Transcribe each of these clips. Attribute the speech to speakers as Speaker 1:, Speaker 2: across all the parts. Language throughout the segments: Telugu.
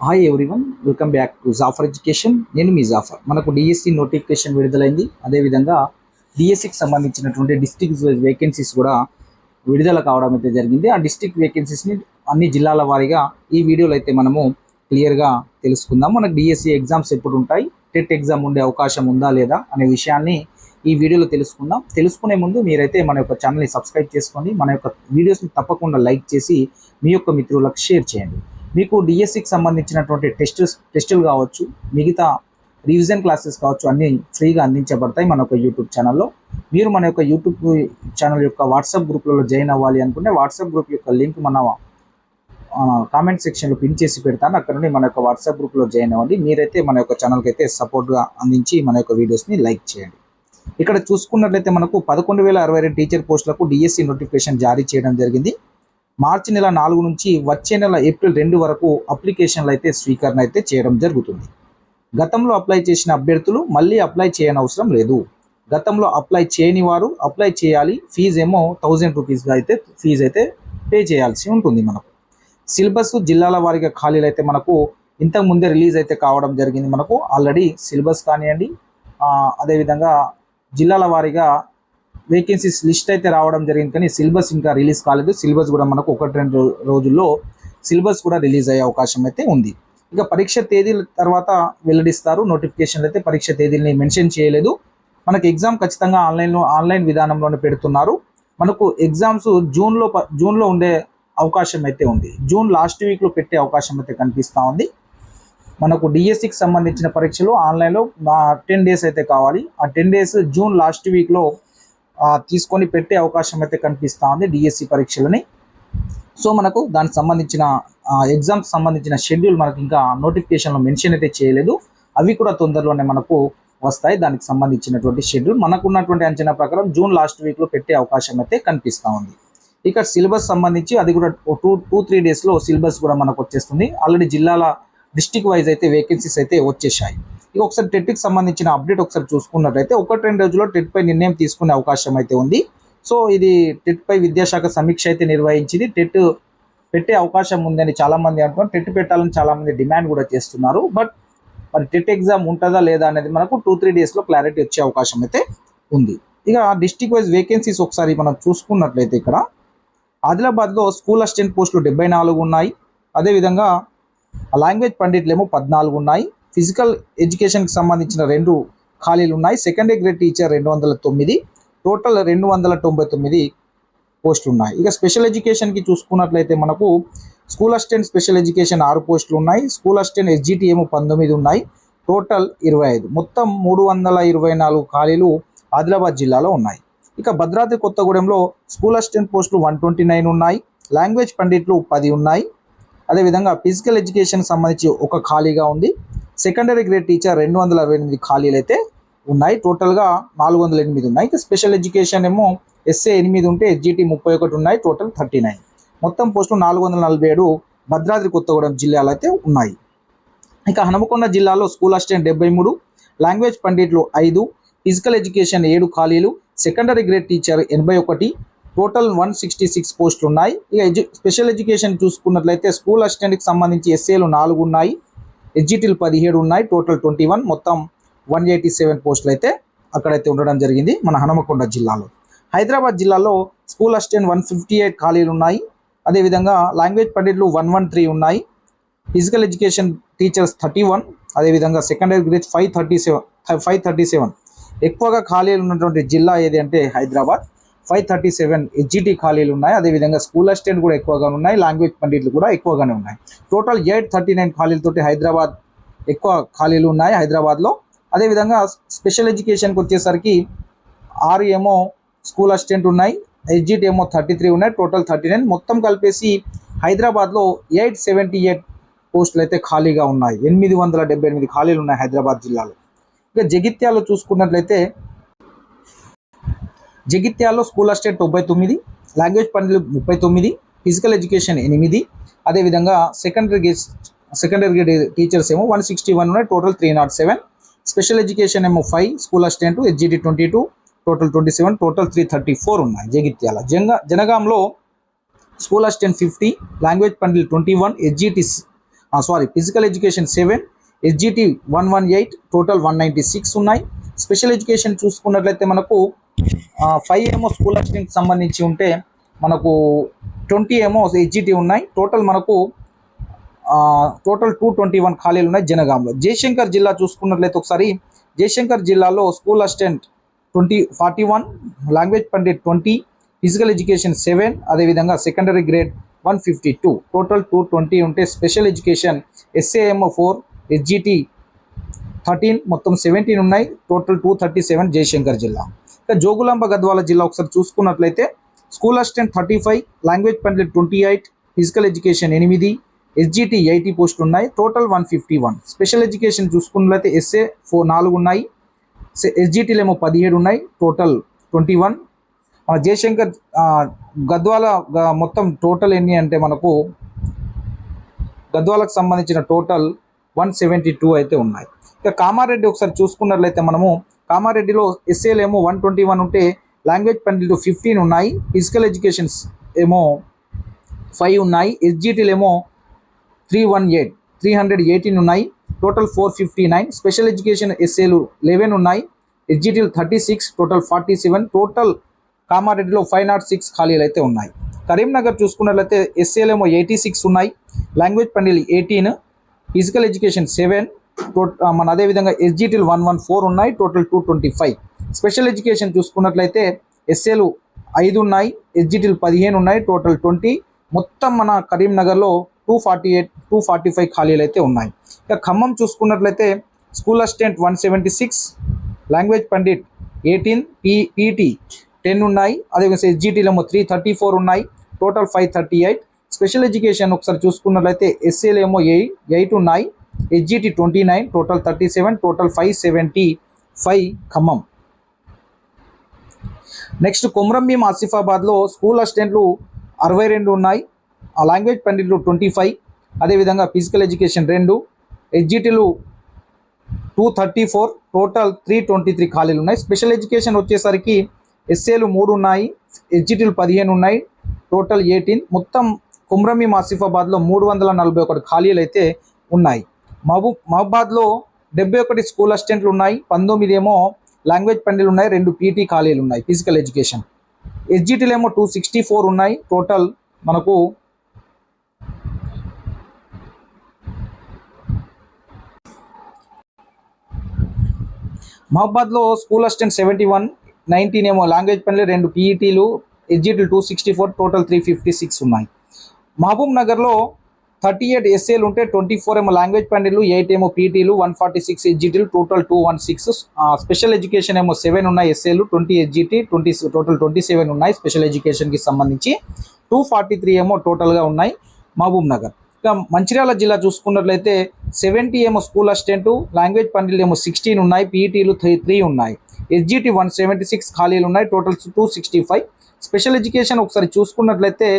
Speaker 1: Hi everyone welcome back to Jaffar education నేను మీ జాఫర్ మనకు డిఎస్సి నోటిఫికేషన్ విడుదలైంది. అదేవిధంగా డిఎస్సికి సంబంధించినటువంటి డిస్ట్రిక్ట్ వైజ్ వేకెన్సీస్ కూడా విడుదల కావడం అయితే జరిగింది. ఆ డిస్ట్రిక్ట్ వేకెన్సీస్ని అన్ని జిల్లాల వారీగా ఈ వీడియోలో అయితే మనము క్లియర్గా తెలుసుకుందాం. మనకు డిఎస్సి ఎగ్జామ్స్ ఎప్పుడు ఉంటాయి? టెట్ ఎగ్జామ్ ఉండే అవకాశం ఉందా లేదా అనే విషయాన్ని ఈ వీడియోలో తెలుసుకుందాం. తెలుసుకునే ముందు మీరైతే మన యొక్క ఛానల్ని సబ్స్క్రైబ్ చేసుకోండి. మన యొక్క వీడియోస్ని తప్పకుండా లైక్ చేసి మీ యొక్క మిత్రులకు షేర్ చేయండి. మీకు డిఎస్సికి సంబంధించినటువంటి టెస్ట్ టెస్టులు కావచ్చు మిగతా రివిజన్ క్లాసెస్ కావచ్చు అన్నీ ఫ్రీగా అందించబడతాయి మన యొక్క యూట్యూబ్ ఛానల్లో. మీరు మన యొక్క యూట్యూబ్ ఛానల్ యొక్క వాట్సాప్ గ్రూప్లలో జాయిన్ అవ్వాలి అనుకుంటే వాట్సాప్ గ్రూప్ యొక్క లింక్ మన కామెంట్ సెక్షన్లో పిన్ చేసి పెడతాను. అక్కడ నుండి మన యొక్క వాట్సాప్ గ్రూప్లో జాయిన్ అవ్వండి. మీరైతే మన యొక్క ఛానల్కి అయితే సపోర్ట్గా అందించి మన యొక్క వీడియోస్ని లైక్ చేయండి. ఇక్కడ చూసుకున్నట్లయితే మనకు పదకొండు వేల అరవై రెండు టీచర్ పోస్టులకు డిఎస్సి నోటిఫికేషన్ జారీ చేయడం జరిగింది. మార్చి నెల నాలుగు నుంచి వచ్చే నెల ఏప్రిల్ రెండు వరకు అప్లికేషన్లు అయితే స్వీకరణ అయితే చేయడం జరుగుతుంది. గతంలో అప్లై చేసిన అభ్యర్థులు మళ్ళీ అప్లై చేయనవసరం లేదు. గతంలో అప్లై చేయని వారు అప్లై చేయాలి. ఫీజు ఏమో థౌజండ్ రూపీస్గా అయితే ఫీజు అయితే పే చేయాల్సి ఉంటుంది మనకు. సిలబస్ జిల్లాల వారీగా ఖాళీలు అయితే మనకు ఇంతకు ముందే రిలీజ్ అయితే కావడం జరిగింది మనకు. ఆల్రెడీ సిలబస్ కానివ్వండి అదేవిధంగా జిల్లాల వారీగా వేకెన్సీస్ లిస్ట్ అయితే రావడం జరిగింది. కానీ సిలబస్ ఇంకా రిలీజ్ కాలేదు. సిలబస్ కూడా మనకు ఒకటి రెండు రోజుల్లో సిలబస్ కూడా రిలీజ్ అయ్యే అవకాశం అయితే ఉంది. ఇక పరీక్ష తేదీల తర్వాత వెల్లడిస్తారు. నోటిఫికేషన్లు అయితే పరీక్ష తేదీలని మెన్షన్ చేయలేదు. మనకు ఎగ్జామ్ ఖచ్చితంగా ఆన్లైన్లో ఆన్లైన్ విధానంలోనే పెడుతున్నారు. మనకు ఎగ్జామ్స్ జూన్లో ప- జూన్లో ఉండే అవకాశం అయితే ఉంది. జూన్ లాస్ట్ వీక్లో పెట్టే అవకాశం అయితే కనిపిస్తూ ఉంది. మనకు డిఎస్సికి సంబంధించిన పరీక్షలు ఆన్లైన్లో టెన్ డేస్ అయితే కావాలి. ఆ టెన్ డేస్ జూన్ లాస్ట్ వీక్లో తీసుకొని పెట్టే అవకాశం అయితే కనిపిస్తూ ఉంది డిఎస్సి పరీక్షలని. సో మనకు దానికి సంబంధించిన ఎగ్జామ్స్ సంబంధించిన షెడ్యూల్ మనకి ఇంకా నోటిఫికేషన్లో మెన్షన్ అయితే చేయలేదు. అవి కూడా తొందరలోనే మనకు వస్తాయి. దానికి సంబంధించినటువంటి షెడ్యూల్ మనకు ఉన్నటువంటి అంచనా ప్రకారం జూన్ లాస్ట్ వీక్లో పెట్టే అవకాశం అయితే కనిపిస్తూ ఉంది. ఇక సిలబస్ సంబంధించి అది కూడా టూ టూ త్రీ డేస్లో సిలబస్ కూడా మనకు వచ్చేస్తుంది. ఆల్రెడీ జిల్లాల డిస్టిక్ వైజ్ అయితే వేకెన్సీస్ అయితే వచ్చేసాయి. ఇక ఒకసారి టెట్కి సంబంధించిన అప్డేట్ ఒకసారి చూసుకున్నట్లయితే ఒకటి రెండు రోజుల్లో టెట్ పై నిర్ణయం తీసుకునే అవకాశం అయితే ఉంది. సో ఇది టెట్ పై విద్యాశాఖ సమీక్ష అయితే నిర్వహించింది. టెట్ పెట్టే అవకాశం ఉందని చాలా మంది అంటున్నారు. టెట్ పెట్టాలని చాలామంది డిమాండ్ కూడా చేస్తున్నారు. బట్ మరి టెట్ ఎగ్జామ్ ఉంటుందా లేదా అనేది మనకు టూ త్రీ డేస్లో క్లారిటీ వచ్చే అవకాశం అయితే ఉంది. ఇక డిస్టిక్ వైజ్ వేకెన్సీస్ ఒకసారి మనం చూసుకున్నట్లయితే ఇక్కడ ఆదిలాబాద్లో స్కూల్ అసిస్టెంట్ పోస్టులు డెబ్బై నాలుగు ఉన్నాయి. అదేవిధంగా లాంగ్వేజ్ పండిట్లు ఏమో పద్నాలుగు ఉన్నాయి. ఫిజికల్ ఎడ్యుకేషన్కి సంబంధించిన రెండు ఖాళీలు ఉన్నాయి. సెకండరీ గ్రేడ్ టీచర్ రెండు వందల తొమ్మిది టోటల్ రెండు వందల తొంభై తొమ్మిది పోస్టులు ఉన్నాయి. ఇక స్పెషల్ ఎడ్యుకేషన్కి చూసుకున్నట్లయితే మనకు స్కూల్ అసిస్టెంట్ స్పెషల్ ఎడ్యుకేషన్ ఆరు పోస్టులు ఉన్నాయి. స్కూల్ అసిస్టెంట్ ఎస్జిటి పంతొమ్మిది ఉన్నాయి. టోటల్ ఇరవై ఐదు. మొత్తం మూడు వందల ఇరవై నాలుగు ఖాళీలు ఆదిలాబాద్ జిల్లాలో ఉన్నాయి. ఇక భద్రాద్రి కొత్తగూడెంలో స్కూల్ అసిస్టెంట్ పోస్టులు వన్ ట్వంటీ నైన్ ఉన్నాయి. లాంగ్వేజ్ పండిట్లు పది ఉన్నాయి. అదేవిధంగా ఫిజికల్ ఎడ్యుకేషన్ సంబంధించి ఒక ఖాళీగా ఉంది. సెకండరీ గ్రేడ్ టీచర్ రెండు వందల అరవై ఎనిమిది ఖాళీలు అయితే ఉన్నాయి టోటల్గా నాలుగు వందల ఎనిమిది ఉన్నాయి. ఇంకా స్పెషల్ ఎడ్యుకేషన్ ఏమో ఎస్ఏ ఎనిమిది ఉంటే ఎస్జిటి ముప్పై ఒకటి ఉన్నాయి. టోటల్ థర్టీ నైన్ మొత్తం పోస్టులు నాలుగు వందల నలభై ఏడు భద్రాద్రి కొత్తగూడెం జిల్లాలో అయితే ఉన్నాయి. ఇక హనుమకొండ జిల్లాలో స్కూల్ అసిస్టెంట్ డెబ్బై మూడు లాంగ్వేజ్ పండిట్లు ఐదు ఫిజికల్ ఎడ్యుకేషన్ ఏడు ఖాళీలు సెకండరీ గ్రేడ్ టీచర్ ఎనభై ఒకటి టోటల్ వన్ సిక్స్టీ సిక్స్ పోస్టులు ఉన్నాయి. ఇక ఎడ్యు స్పెషల్ ఎడ్యుకేషన్ చూసుకున్నట్లయితే స్కూల్ అసిస్టెంట్కి సంబంధించి ఎస్ఏలు నాలుగు ఉన్నాయి. ఎడ్జిటీలు పదిహేడు ఉన్నాయి. Total twenty one. మొత్తం వన్ ఎయిటీ సెవెన్ పోస్టులు అయితే అక్కడైతే ఉండడం జరిగింది మన హనుమకొండ జిల్లాలో. హైదరాబాద్ జిల్లాలో school assistant one fifty eight ఖాళీలు ఉన్నాయి. అదేవిధంగా లాంగ్వేజ్ పండిట్లు వన్ వన్ త్రీ ఉన్నాయి. Physical education teachers thirty one. అదేవిధంగా secondary grade five thirty seven five thirty seven. ఎక్కువగా ఖాళీలు ఉన్నటువంటి జిల్లా ఏది అంటే Hyderabad. Five thirty seven HGT ఖాళీలు ఉన్నాయి. అదేవిధంగా స్కూల్ అసిస్టెంట్ కూడా ఎక్కువగా ఉన్నాయి. లాంగ్వేజ్ పండిట్లు కూడా ఎక్కువగానే ఉన్నాయి. టోటల్ ఎయిట్ థర్టీ నైన్ ఖాళీలతోటి హైదరాబాద్ ఎక్కువ ఖాళీలు ఉన్నాయి హైదరాబాద్లో. అదేవిధంగా స్పెషల్ ఎడ్యుకేషన్కి వచ్చేసరికి ఆరు ఏమో స్కూల్ అసిస్టెంట్ ఉన్నాయి. హెచ్జిటి ఏమో థర్టీ త్రీ ఉన్నాయి. టోటల్ థర్టీ నైన్ మొత్తం కలిపేసి హైదరాబాద్లో ఎయిట్ సెవెంటీ ఎయిట్ పోస్టులు అయితే ఖాళీగా ఉన్నాయి. ఎనిమిది వందల డెబ్బై ఎనిమిది ఖాళీలు ఉన్నాయి హైదరాబాద్ జిల్లాలో. ఇక జగిత్యాలో చూసుకున్నట్లయితే జగిత్యాల్లో స్కూల్ అస్టేట్ తొంభై తొమ్మిది లాంగ్వేజ్ పండ్లు ముప్పై తొమ్మిది ఫిజికల్ ఎడ్యుకేషన్ ఎనిమిది అదేవిధంగా secondary grade secondary grade teachers ఏమో వన్ సిక్స్టీ వన్ ఉన్నాయి total three nought seven special education ఏమో five school assistant HGD twenty two total twenty seven total three thirty four ఉన్నాయి జగిత్యాల. జంగ జనగాంలో school assistant fifty language పండిల్ twenty one SGT sorry physical education seven SGT one one eight total one ninety six ఉన్నాయి. స్పెషల్ ఎడ్యుకేషన్ చూసుకున్నట్లయితే మనకు ఫైవ్ ఏమో స్కూల్ అసిస్టెంట్కి సంబంధించి ఉంటే మనకు ట్వంటీ ఏమో ఎస్జిటి ఉన్నాయి. టోటల్ మనకు టోటల్ టూ ట్వంటీ వన్ ఖాళీలు ఉన్నాయి జనగాంలో. జయశంకర్ జిల్లా చూసుకున్నట్లయితే ఒకసారి జయశంకర్ జిల్లాలో school assistant twenty forty one language pandit twenty physical education seven అదేవిధంగా secondary grade one fifty two. Total two twenty ఉంటే స్పెషల్ ఎడ్యుకేషన్ ఎస్ఏఎంఓ ఫోర్ ఎస్జిటి థర్టీన్ మొత్తం సెవెంటీన్ ఉన్నాయి. Total two thirty seven Jayashankar జిల్లా. ఇంకా జోగులాంబ గద్వాల జిల్లా ఒకసారి చూసుకున్నట్లయితే school assistant thirty five language pandit twenty eight physical education ఎనిమిది ఎస్జిటి ఎయిటీ పోస్టులు ఉన్నాయి. Total one fifty one special education చూసుకున్నట్లయితే ఎస్ఏ ఫోర్ నాలుగు ఉన్నాయి. ఎస్జిటీలు ఏమో పదిహేడు ఉన్నాయి. టోటల్ ట్వంటీ వన్ మన జయశంకర్ గద్వాల మొత్తం టోటల్ ఎన్ని అంటే మనకు గద్వాలకు సంబంధించిన టోటల్ వన్ సెవెంటీ టూ అయితే ఉన్నాయి. ఇక కామారెడ్డి ఒకసారి చూసుకున్నట్లయితే మనము కామారెడ్డిలో ఎస్ఏలు ఏమో వన్ ట్వంటీ వన్ ఉంటే లాంగ్వేజ్ పండిట్లు ఫిఫ్టీన్ ఉన్నాయి ఫిజికల్ ఎడ్యుకేషన్స్ ఏమో ఫైవ్ ఉన్నాయి ఎస్జిటీలు ఏమో three one eight three hundred eighteen ఉన్నాయి total four fifty nine. Special education ఎస్ఏలు eleven ఉన్నాయి ఎస్జిటీలు thirty six total forty seven. Total కామారెడ్డిలో ఫైవ్ నాట్ సిక్స్ ఖాళీలు అయితే ఉన్నాయి. కరీంనగర్ చూసుకున్నట్లయితే ఎస్ఏలు ఏమో ఎయిటీ సిక్స్ ఉన్నాయి language పండిల్ eighteen physical education seven మన అదేవిధంగా ఎస్జిటీలు వన్ వన్ ఫోర్ ఉన్నాయి total two twenty five special education చూసుకున్నట్లయితే ఎస్ఏలు ఐదు ఉన్నాయి ఎస్జిటీలు పదిహేను ఉన్నాయి టోటల్ ట్వంటీ మొత్తం మన కరీంనగర్లో two forty eight two forty five ఖాళీలు అయితే ఉన్నాయి. ఇక ఖమ్మం చూసుకున్నట్లయితే school assistant one seventy six language pandit eighteen P PT ten ఉన్నాయి. అదేవిధంగా ఎస్జిటీలు ఏమో త్రీ థర్టీ ఫోర్ ఉన్నాయి total five thirty eight special education ఒకసారి చూసుకున్నట్లయితే ఎస్ఏలు ఏమో ఎయిట్ ఎయిట్ ఉన్నాయి. HGT twenty nine total thirty seven total five seventy five Khammam. Next Komaram Bheem ఆసిఫాబాద్లో school అసిస్టెంట్లు అరవై రెండు ఉన్నాయి. ఆ లాంగ్వేజ్ పండితులు ట్వంటీ ఫైవ్ అదేవిధంగా ఫిజికల్ ఎడ్యుకేషన్ రెండు హెచ్జిటిలు two thirty four total three twenty three ఖాళీలు ఉన్నాయి. స్పెషల్ ఎడ్యుకేషన్ వచ్చేసరికి ఎస్ఏలు మూడు ఉన్నాయి ఎస్జిటీలు పదిహేను ఉన్నాయి టోటల్ ఎయిటీన్ మొత్తం కుమ్రమీం ఆసిఫాబాద్లో మూడు వందల నలభై ఒకటి ఖాళీలు అయితే ఉన్నాయి. మహబూబ్ మహబాద్లో డెబ్బై ఒకటి స్కూల్ అసిస్టెంట్లు ఉన్నాయి పంతొమ్మిది ఏమో లాంగ్వేజ్ పండిలు ఉన్నాయి రెండు పీటీ ఖాళీలు ఉన్నాయి ఫిజికల్ ఎడ్యుకేషన్. ఎస్జిటీలు ఏమో టూ సిక్స్టీ ఫోర్ ఉన్నాయి టోటల్ మనకు మహబాద్లో school assistant seventy one nineteen ఏమో లాంగ్వేజ్ పనులు రెండు పీఈటీలు ఎస్జిటీలు two sixty four total three fifty six ఉన్నాయి. మహబూబ్ నగర్లో థర్టీ ఎయిట్ ఎస్ఏలు ఉంటే ట్వంటీ ఫోర్ ఏమో లాంగ్వేజ్ పండిట్లు ఎయిట్ ఏమో పీటీలు one forty six ఎస్జిటీలు total two one six special education ఏమో సెవెన్ ఉన్నాయి ఎస్ఏలు twenty SGT twenty total twenty seven ఉన్నాయి స్పెషల్ ఎడ్యుకేషన్కి సంబంధించి. టూ ఫార్టీ త్రీ ఏమో టోటల్గా ఉన్నాయి మహబూబ్ నగర్. ఇక మంచిర్యాల జిల్లా చూసుకున్నట్లయితే సెవెంటీ ఏమో స్కూల్ అసిస్టెంట్ లాంగ్వేజ్ పండిట్లు ఏమో సిక్స్టీన్ ఉన్నాయి పీఈటీలు త్రీ త్రీ ఉన్నాయి. ఎస్జిటి వన్ సెవెంటీ సిక్స్ ఖాళీలు ఉన్నాయి total two sixty five. Special education ఒకసారి చూసుకున్నట్లయితే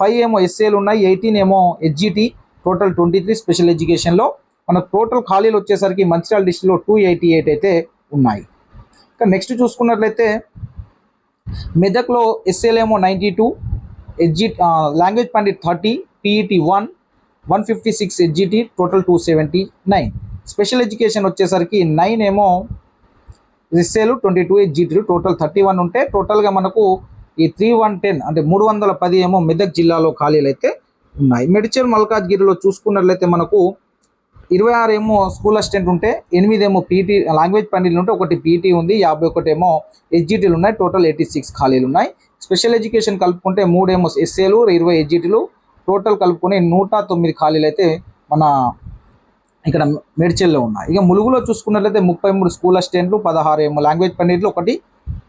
Speaker 1: ఫైవ్ ఏమో ఎస్ఏలు ఉన్నాయి ఎయిటీన్ ఏమో SGT total twenty three special ఎడ్యుకేషన్లో. మనకు టోటల్ ఖాళీలు వచ్చేసరికి మంచిర్యాల డిస్టిక్లో టూ ఎయిటీ ఎయిట్ అయితే ఉన్నాయి. ఇంకా నెక్స్ట్ చూసుకున్నట్లయితే మెదక్లో ఎస్ఏలు ఏమో ninety two SG language pandit thirty PET one one fifty six SGT total two seventy nine. Special education వచ్చేసరికి నైన్ ఏమో ఎస్ఏలు ట్వంటీ టూ ఎస్జిటీలు టోటల్ థర్టీ వన్ ఉంటే టోటల్గా మనకు ఈ త్రీ వన్ టెన్ అంటే మూడు వందల పది ఏమో మెదక్ జిల్లాలో ఖాళీలు అయితే ఉన్నాయి. మెడిచల్ మల్కాజ్గిరిలో చూసుకున్నట్లయితే మనకు ఇరవై ఆరు ఏమో స్కూల్ అసిస్టెంట్ ఉంటే ఎనిమిది ఏమో పీటీ లాంగ్వేజ్ పండిట్లు ఉంటే ఒకటి పీటీ ఉంది యాభై ఒకటి ఏమో ఎస్జిటీలు ఉన్నాయి టోటల్ ఎయిటీ సిక్స్ ఖాళీలు ఉన్నాయి. స్పెషల్ ఎడ్యుకేషన్ కలుపుకుంటే మూడేమో ఎస్ఏలు ఇరవై ఎస్జిటీలు టోటల్ కలుపుకొని నూట తొమ్మిది ఖాళీలు అయితే మన ఇక్కడ మేడ్చల్లో ఉన్నాయి. ఇక ములుగులో చూసుకున్నట్లయితే ముప్పై మూడు స్కూల్ అసిస్టెంట్లు పదహారు ఏమో లాంగ్వేజ్ పండిట్లు ఒకటి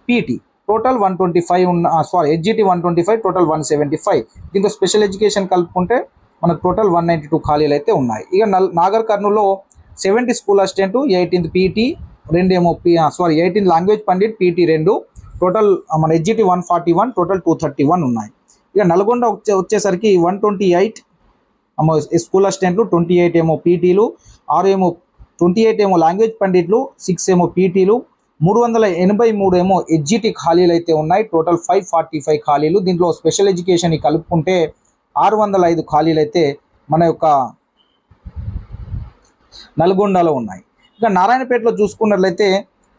Speaker 1: PT total one twenty five ఉన్న sorry SGT one twenty five total one seventy five. దీంతో స్పెషల్ ఎడ్యుకేషన్ కలుపుకుంటే మనకు టోటల్ వన్ నైంటీ టూ ఖాళీలు అయితే ఉన్నాయి. ఇక నల్ నాగర్ కర్నూల్లో seventy school assistant eighteenth PT రెండు ఏమో P sorry eighteenth language pandit PT రెండు. టోటల్ మన SGT one forty one total two thirty one ఉన్నాయి. ఇక నల్గొండ వచ్చే వచ్చేసరికి వన్ ట్వంటీ ఎయిట్ స్కూల్ అసిస్టెంట్లు ట్వంటీ ఎయిట్ ఏమో పీటీలు ఆరు ఏమో ట్వంటీ ఎయిట్ ఏమో లాంగ్వేజ్ పండిట్లు సిక్స్ ఏమో పీటీలు మూడు వందల ఎనభై మూడు ఏమో ఎస్జిటి ఖాళీలు అయితే ఉన్నాయి. టోటల్ ఫైవ్ ఫార్టీ ఫైవ్ ఖాళీలు. దీంట్లో స్పెషల్ ఎడ్యుకేషన్ కలుపుకుంటే ఆరు వందల ఐదు ఖాళీలు అయితే మన యొక్క నల్గొండలో ఉన్నాయి. ఇక నారాయణపేటలో చూసుకున్నట్లయితే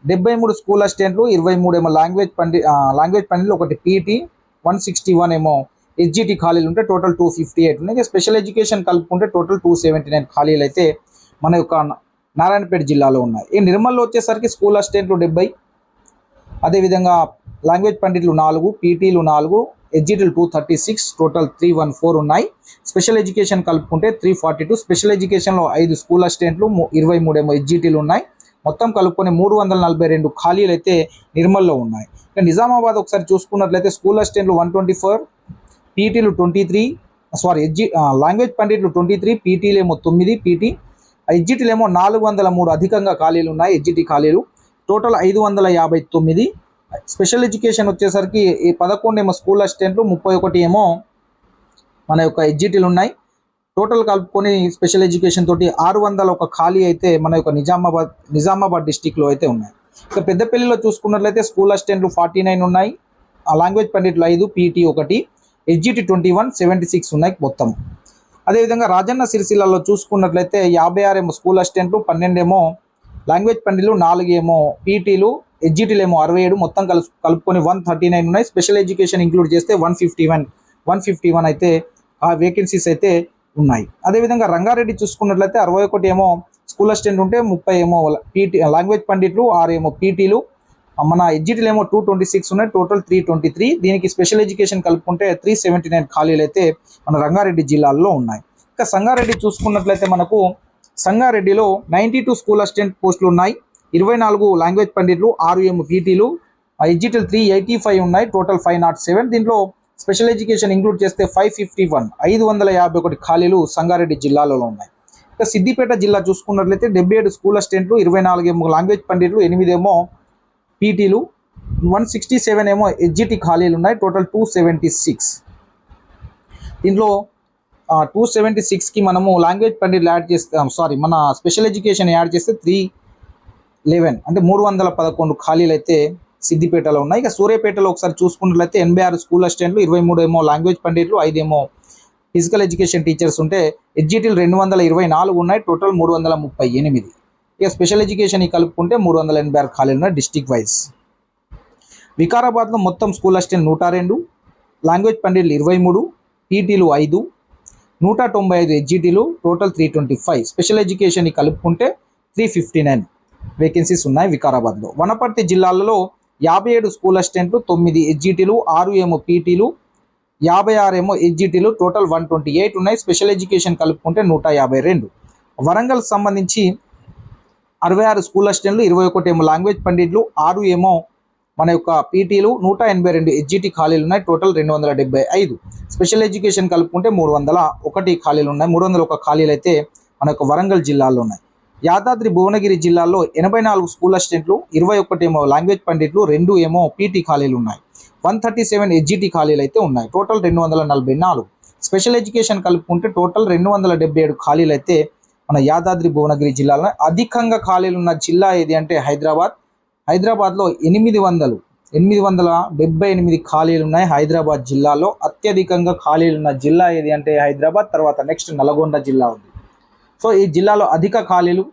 Speaker 1: డెబ్బై మూడు స్కూల్ అసిస్టెంట్లు ఇరవై మూడు ఏమో లాంగ్వేజ్ పండి లాంగ్వేజ్ పండిట్లు ఒకటి పీటీ వన్ సిక్స్టీ వన్ ఏమో ఎస్జిటి ఖాళీలు ఉంటే టోటల్ టూ ఫిఫ్టీ ఎయిట్ ఉన్నాయి స్పెషల్ ఎడ్యుకేషన్ కలుపుకుంటే టోటల్ టూ సెవెంటీ నైన్ ఖాళీలు అయితే మన యొక్క నారాయణపేట జిల్లాలో ఉన్నాయి. ఈ నిర్మల్లో వచ్చేసరికి స్కూల్ అసిస్టెంట్లు డెబ్బై అదేవిధంగా లాంగ్వేజ్ పండిట్లు నాలుగు పీటీలు నాలుగు ఎడ్జిటీలు two thirty six total three one four ఉన్నాయి. స్పెషల్ ఎడ్యుకేషన్ కలుపుకుంటే త్రీ ఫార్టీ టూ. స్పెషల్ ఎడ్యుకేషన్లో ఐదు స్కూల్ అసిస్టెంట్లు ము- ఇరవై మూడేమో ఎగ్జిటీలు ఉన్నాయి. మొత్తం కలుపుకొని మూడు వందల నలభై రెండు ఖాళీలు అయితే నిర్మల్లో ఉన్నాయి. ఇక నిజామాబాద్ ఒకసారి చూసుకున్నట్లయితే స్కూల్ అసిస్టెంట్లు వన్ ట్వంటీ ఫోర్ పీటీలు ట్వంటీ త్రీ సారీ ఎడ్జి లాంగ్వేజ్ పండిట్లు ట్వంటీ త్రీ పీటీలు ఏమో తొమ్మిది పీటీ ఎగ్జిట్లు ఏమో నాలుగు వందల మూడు అధికంగా ఖాళీలు ఉన్నాయి ఎగ్జిటి ఖాళీలు. టోటల్ ఐదు వందల యాభై తొమ్మిది. స్పెషల్ ఎడ్యుకేషన్ వచ్చేసరికి ఈ పదకొండు ఏమో స్కూల్ అసిస్టెంట్లు ముప్పై ఒకటి ఏమో మన యొక్క ఎగ్జిటీలు ఉన్నాయి. టోటల్ కలుపుకొని స్పెషల్ ఎడ్యుకేషన్ తోటి ఆరు వందల ఒక ఖాళీ అయితే మన యొక్క నిజామాబాద్ నిజామాబాద్ డిస్టిక్లో అయితే ఉన్నాయి. ఇక పెద్దపల్లిలో చూసుకున్నట్లయితే స్కూల్ అసిస్టెంట్లు ఫార్టీ నైన్ ఉన్నాయి. ఆ లాంగ్వేజ్ పండిట్లు ఐదు పీటీ ఒకటి SGT twenty one seventy six ఉన్నాయి మొత్తం. అదేవిధంగా రాజన్న సిరిసిల్లలో చూసుకున్నట్లయితే యాభై ఆరు ఏమో స్కూల్ అసిస్టెంట్లు పన్నెండేమో లాంగ్వేజ్ పండిలు నాలుగు ఏమో పీటీలు ఎడ్జిటీలు ఏమో అరవై ఏడు మొత్తం కలుపు కలుపుకొని వన్ థర్టీ నైన్ ఉన్నాయి. స్పెషల్ ఎడ్యుకేషన్ ఇంక్లూడ్ చేస్తే one fifty one one fifty one అయితే ఆ వేకెన్సీస్ అయితే ఉన్నాయి. అదేవిధంగా రంగారెడ్డి చూసుకున్నట్లయితే అరవై ఒకటి ఏమో స్కూల్ అసిస్టెంట్ ఉంటే ముప్పై ఏమో పీటీ లాంగ్వేజ్ పండిట్లు ఆరు ఏమో పీటీలు మన ఎడ్జిటీలు ఏమో టూ ట్వంటీ సిక్స్ ఉన్నాయి. టోటల్ త్రీ ట్వంటీ త్రీ దీనికి స్పెషల్ ఎడ్యుకేషన్ కలుపుకుంటే త్రీ సెవెంటీ నైన్ ఖాళీలు అయితే మన రంగారెడ్డి జిల్లాలో ఉన్నాయి. ఇంకా సంగారెడ్డి చూసుకున్నట్లయితే మనకు సంగారెడ్డిలో నైంటీ టూ స్కూల్ అసిస్టెంట్ పోస్టులు ఉన్నాయి. ఇరవై నాలుగు లాంగ్వేజ్ పండిట్లు ఆరు ఏమో పీటీలు ఎడ్జిటల్ త్రీ ఎయిటీ ఫైవ్ ఉన్నాయి. టోటల్ ఫైవ్ నాట్ సెవెన్ దీంట్లో స్పెషల్ ఎడ్యుకేషన్ ఇంక్లూడ్ చేస్తే ఫైవ్ ఫిఫ్టీ వన్ ఐదు వందల యాభై ఒకటి ఖాళీలు సంగారెడ్డి జిల్లాలో ఉన్నాయి. ఇక సిద్దిపేట జిల్లా చూసుకున్నట్లయితే డెబ్బై ఏడు స్కూల్ అసిస్టెంట్లు ఇరవై నాలుగు ఏమో లాంగ్వేజ్ పండిట్లు ఎనిమిదేమో పీటీలు వన్ సిక్స్టీ సెవెన్ ఏమో ఎస్జిటి ఖాళీలు ఉన్నాయి. టోటల్ టూ సెవెంటీ సిక్స్ దీంట్లో టూ సెవెంటీ సిక్స్కి మనము లాంగ్వేజ్ పండిట్లు యాడ్ చేస్తాం సారీ మన స్పెషల్ ఎడ్యుకేషన్ యాడ్ చేస్తే త్రీ లెవెన్ అంటే మూడు వందల పదకొండు ఖాళీలు అయితే సిద్దిపేటలో ఉన్నాయి. ఇక సూర్యాపేటలో ఒకసారి చూసుకున్నట్లయితే ఎనభై ఆరు స్కూల్ అసిస్టెంట్లు ఇరవై మూడు ఏమో లాంగ్వేజ్ పండిట్లు ఐదేమో ఫిజికల్ ఎడ్యుకేషన్ టీచర్స్ ఉంటే ఎడ్జిటీలు రెండు వందల ఇరవై నాలుగు ఉన్నాయి. టోటల్ మూడు వందల ముప్పై ఎనిమిది. ఇక స్పెషల్ ఎడ్యుకేషన్ కలుపుకుంటే మూడు వందల ఎనభై ఆరు ఖాళీలు ఉన్నాయి డిస్టిక్ వైజ్ వికారాబాద్లో మొత్తం స్కూల్ అసిస్టెంట్ నూట రెండు లాంగ్వేజ్ పండిట్లు ఇరవై మూడు పీటీలు ఐదు నూట తొంభై ఐదు ఎడ్జిటీలు total three twenty five special education కలుపుకుంటే త్రీ ఫిఫ్టీ నైన్ వేకెన్సీస్ ఉన్నాయి వికారాబాద్లో. వనపర్తి జిల్లాలలో యాభై ఏడు స్కూల్ అసిస్టెంట్లు తొమ్మిది ఎడ్జిటీలు ఆరు ఏమో పీటీలు యాభై ఆరు ఏమో ఎడ్జిటీలు టోటల్ వన్ ట్వంటీ ఎయిట్ ఉన్నాయి. స్పెషల్ ఎడ్యుకేషన్ కలుపుకుంటే నూట యాభై రెండు. వరంగల్ సంబంధించి అరవై ఆరు స్కూల్ అసిస్టెంట్లు ఇరవై ఒకటి ఏమో లాంగ్వేజ్ పండిట్లు ఆరు ఏమో మన యొక్క పీటీలు నూట ఎనభై రెండు హెచ్జిటి ఖాళీలు ఉన్నాయి టోటల్ రెండు వందల డెబ్బై ఐదు. స్పెషల్ ఎడ్యుకేషన్ కలుపుకుంటే మూడు వందల ఒకటి ఖాళీలు ఉన్నాయి మూడు వందల ఒక ఖాళీలు అయితే మన యొక్క వరంగల్ జిల్లాలో ఉన్నాయి. యాదాద్రి భువనగిరి జిల్లాలో ఎనభై నాలుగు స్కూల్ అసిస్టెంట్లు ఇరవై ఒకటి ఏమో లాంగ్వేజ్ పండిట్లు రెండు ఏమో పీటీ ఖాళీలు ఉన్నాయి. వన్ థర్టీ సెవెన్ హెచ్జిటి ఖాళీలు అయితే ఉన్నాయి టోటల్ రెండు వందల నలభై నాలుగు. స్పెషల్ ఎడ్యుకేషన్ కలుపుకుంటే టోటల్ రెండు వందల డెబ్బై ఏడు ఖాళీలు అయితే మన యాదాద్రి భువనగిరి జిల్లాలో అధికంగా ఖాళీలు ఉన్న జిల్లా ఏది అంటే హైదరాబాద్. హైదరాబాద్లో ఎనిమిది వందలు ఎనిమిది వందల డెబ్బై ఎనిమిది ఖాళీలు ఉన్నాయి హైదరాబాద్ జిల్లాలో. అత్యధికంగా ఖాళీలు ఉన్న జిల్లా ఏది అంటే హైదరాబాద్ తర్వాత నెక్స్ట్ నల్గొండ జిల్లా ఉంది. సో ఈ జిల్లాలో అధిక ఖాళీలు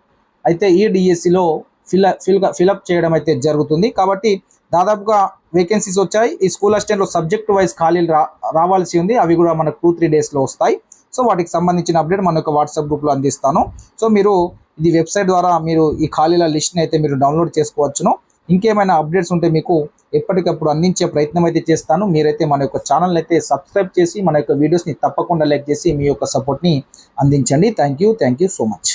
Speaker 1: అయితే ఈ డిఎస్సిలో ఫిల్ ఫిల్ ఫిలప్ చేయడం అయితే జరుగుతుంది. కాబట్టి దాదాపుగా వేకెన్సీస్ వచ్చాయి. ఈ స్కూల్ అసిస్టెంట్లో సబ్జెక్ట్ వైజ్ ఖాళీలు రా రావాల్సి ఉంది. అవి కూడా మనకు టూ త్రీ డేస్లో వస్తాయి. సో వాటికి సంబంధించిన అప్డేట్ మన యొక్క వాట్సాప్ గ్రూప్లో అందిస్తాను. సో మీరు ఇది వెబ్సైట్ ద్వారా మీరు ఈ ఖాళీల లిస్ట్ని అయితే మీరు డౌన్లోడ్ చేసుకోవచ్చును. ఇంకేమైనా అప్డేట్స్ ఉంటే మీకు ఎప్పటికప్పుడు అందించే ప్రయత్నం అయితే చేస్తాను. మీరైతే మన యొక్క ఛానల్ అయితే సబ్స్క్రైబ్ చేసి మన యొక్క వీడియోస్ని తప్పకుండా లైక్ చేసి మీ యొక్క సపోర్ట్ని అందించండి. Thank you thank you so much.